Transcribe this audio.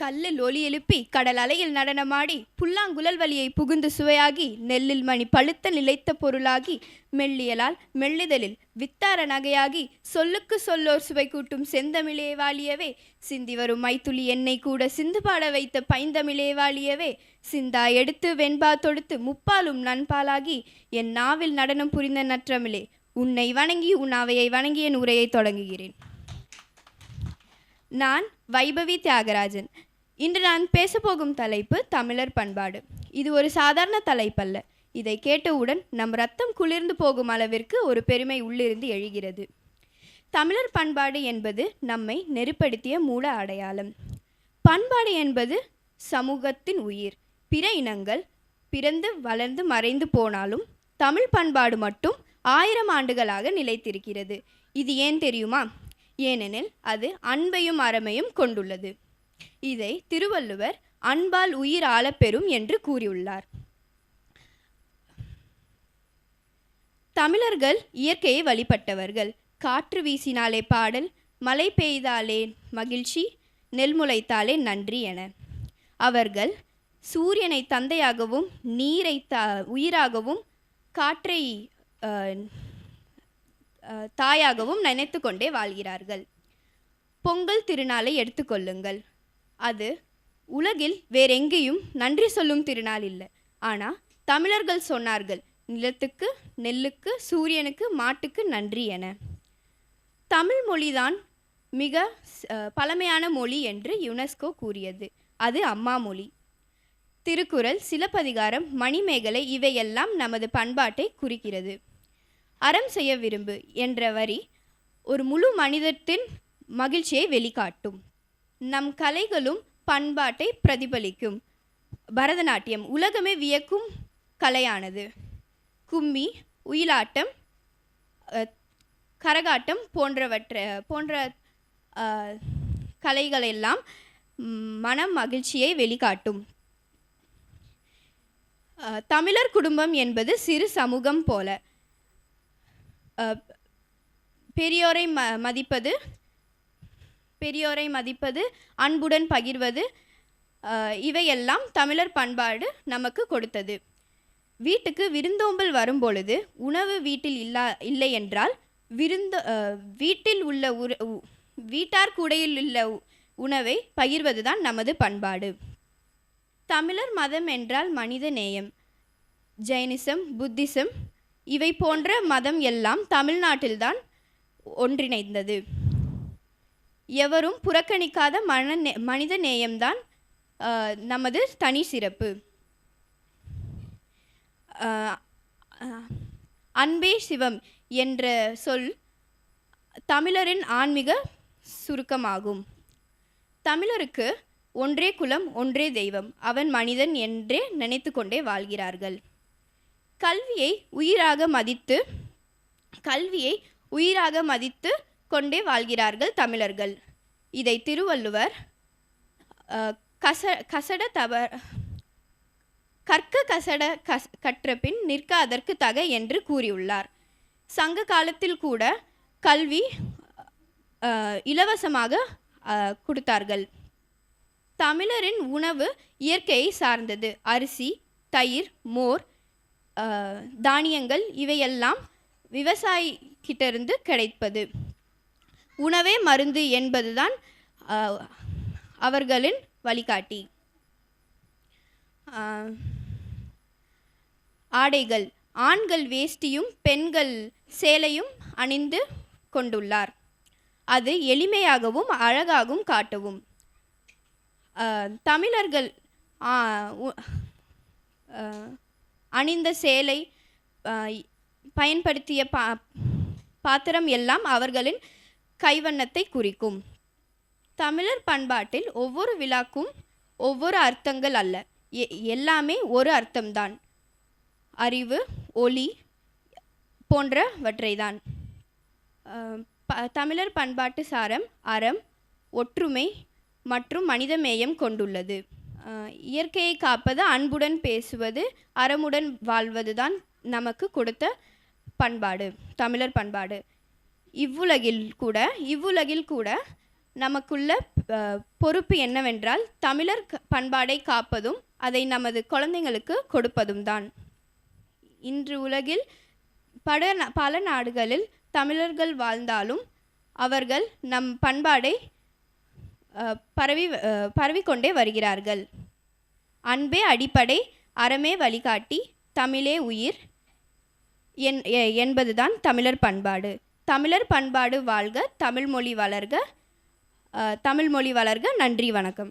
கல்லில் ஒலி எழுப்பி கடல் அலையில் நடனமாடி புல்லாங்குழல் வழியை புகுந்து சுவையாகி நெல்லில் மணி பழுத்த நிலைத்த பொருளாகி மெல்லியலால் மெல்லிதலில் வித்தார நகையாகி சொல்லுக்கு சொல்லோர் சுவை கூட்டும் செந்தமிழே வாழியவே சிந்தி வரும் மைத்துளி எண்ணெய் கூட சிந்து பாட வைத்த பைந்தமிழே வாழியவே சிந்தா எடுத்து வெண்பா தொடுத்து முப்பாலும் நண்பாலாகி என் நாவில் நடனம் புரிந்த நற்றமிழே. உன்னை வணங்கி உன் அவையை வணங்கி என் உரையை தொடங்குகிறேன். நான் வைபவி தியாகராஜன். இன்று நான் பேசப்போகும் தலைப்பு தமிழர் பண்பாடு. இது ஒரு சாதாரண தலைப்பல்ல. இதை கேட்டவுடன் நம் ரத்தம் குளிர்ந்து போகும் அளவிற்கு ஒரு பெருமை உள்ளிருந்து எழுகிறது. தமிழர் பண்பாடு என்பது நம்மை நெருப்படுத்திய மூல அடையாளம். பண்பாடு என்பது சமூகத்தின் உயிர். பிற இனங்கள் பிறந்து வளர்ந்து மறைந்து போனாலும் தமிழ் பண்பாடு மட்டும் ஆயிரம் ஆண்டுகளாக நிலைத்திருக்கிறது. இது ஏன் தெரியுமா? ஏனெனில் அது அன்பையும் அறமையும் கொண்டுள்ளது. இதை திருவள்ளுவர் அன்பால் உயிர் ஆளப்பெறும் என்று கூறியுள்ளார். தமிழர்கள் இயற்கையை வழிபட்டவர்கள். காற்று வீசினாலே பாடல் மழை பெய்தாலே மகிழ்ச்சி நெல் முளைத்தாலே நன்றி என. அவர்கள் சூரியனை தந்தையாகவும் நீரை த உயிராகவும் காற்றை அஹ், தாயாகவும் நினைத்து கொண்டே வாழ்கிறார்கள். பொங்கல் திருநாளை எடுத்துக்கொள்ளுங்கள். அது உலகில் வேறெங்கேயும் நன்றி சொல்லும் திருநாள் இல்லை. ஆனால் தமிழர்கள் சொன்னார்கள் நிலத்துக்கு நெல்லுக்கு சூரியனுக்கு மாட்டுக்கு நன்றி என. தமிழ் மொழிதான் மிக பழமையான மொழி என்று யுனெஸ்கோ கூறியது. அது அம்மா மொழி. திருக்குறள் சிலப்பதிகாரம் மணிமேகலை இவையெல்லாம் நமது பண்பாட்டை குறிக்கிறது. அறம் செய்ய விரும்பு என்ற வரி ஒரு முழு மனிதத்தின் மகிழ்ச்சியை வெளிக்காட்டும். நம் கலைகளும் பண்பாட்டை பிரதிபலிக்கும். பரதநாட்டியம் உலகமே வியக்கும் கலையானது. கும்மி உயிலாட்டம் கரகாட்டம் போன்றவற்ற போன்ற கலைகளெல்லாம் மன மனம் மகிழ்ச்சியை வெளிக்காட்டும். தமிழர் குடும்பம் என்பது சிறு சமூகம் போல. பெரியோரை ம மதிப்பது பெரியோரை மதிப்பது அன்புடன் பகிர்வது இவையெல்லாம் தமிழர் பண்பாடு நமக்கு கொடுத்தது. வீட்டுக்கு விருந்தோம்பல் வரும்பொழுது உணவு வீட்டில் இல்லா இல்லை என்றால் விருந்த வீட்டில் உள்ள உற உ- வீட்டார் கூடையில் உள்ள உ- உணவை பகிர்வதுதான் நமது பண்பாடு. தமிழர் மதம் என்றால் மனித நேயம். ஜெயினிசம் புத்திசம் இவை போன்ற மதம் எல்லாம் தமிழ்நாட்டில்தான் ஒன்றிணைந்தது. எவரும் புறக்கணிக்காத மன மனித நேயம்தான் ஆஹ், நமது தனி சிறப்பு. ஆஹ், அன்பே சிவம் என்ற சொல் தமிழரின் ஆன்மீக சுருக்கமாகும். தமிழருக்கு ஒன்றே குலம் ஒன்றே தெய்வம். அவன் மனிதன் என்றே நினைத்து கொண்டே வாழ்கிறார்கள். கல்வியை உயிராக மதித்து கல்வியை உயிராக மதித்து கொண்டே வாழ்கிறார்கள் தமிழர்கள். இதை திருவள்ளுவர் கச கசட தவ கற்க கசட கஸ் கற்ற பின் நிற்க அதற்கு தக என்று கூறியுள்ளார். சங்க காலத்தில் கூட கல்வி இலவசமாக அஹ், கொடுத்தார்கள். தமிழரின் உணவு இயற்கையை சார்ந்தது. அரிசி தயிர் மோர் தானியங்கள் இவையெல்லாம் விவசாயிக்கிட்டிருந்து கிடைப்பது. உணவே மருந்து என்பதுதான் அவர்களின் வழிகாட்டி. ஆடைகள் ஆண்கள் வேஷ்டியும் பெண்கள் சேலையும் அணிந்து கொண்டுள்ளார். அது எளிமையாகவும் அழகாகவும் காட்டவும். தமிழர்கள் அணிந்த சேலை பயன்படுத்திய பா பாத்திரம் எல்லாம் அவர்களின் கைவண்ணத்தை குறிக்கும். தமிழர் பண்பாட்டில் ஒவ்வொரு விழாக்கும் ஒவ்வொரு அர்த்தங்கள் அல்ல. எ- எல்லாமே ஒரு அர்த்தம்தான். அறிவு ஒளி போன்றவற்றைதான். தான் ப- தமிழர் பண்பாட்டு சாரம் அறம் ஒற்றுமை மற்றும் மனிதமேயம் கொண்டுள்ளது. இயற்கையை காப்பது அன்புடன் பேசுவது அறமுடன் வாழ்வது தான் நமக்கு கொடுத்த பண்பாடு தமிழர் பண்பாடு. இவ்வுலகில் கூட இவ்வுலகில் கூட நமக்குள்ள பொறுப்பு என்னவென்றால் தமிழர் பண்பாடை காப்பதும் அதை நமது குழந்தைங்களுக்கு கொடுப்பதும் தான். இன்று உலகில் பட பல நாடுகளில் தமிழர்கள் வாழ்ந்தாலும் அவர்கள் நம் பண்பாடை பரவி பரவிக்கொண்டே வருகிறார்கள். அன்பே அடிப்படை அறமே வழிகாட்டி தமிழே உயிர் என் என்பதுதான் தமிழர் பண்பாடு. தமிழர் பண்பாடு வாழ்க தமிழ்மொழி வளர்க தமிழ்மொழி வளர்க நன்றி வணக்கம்.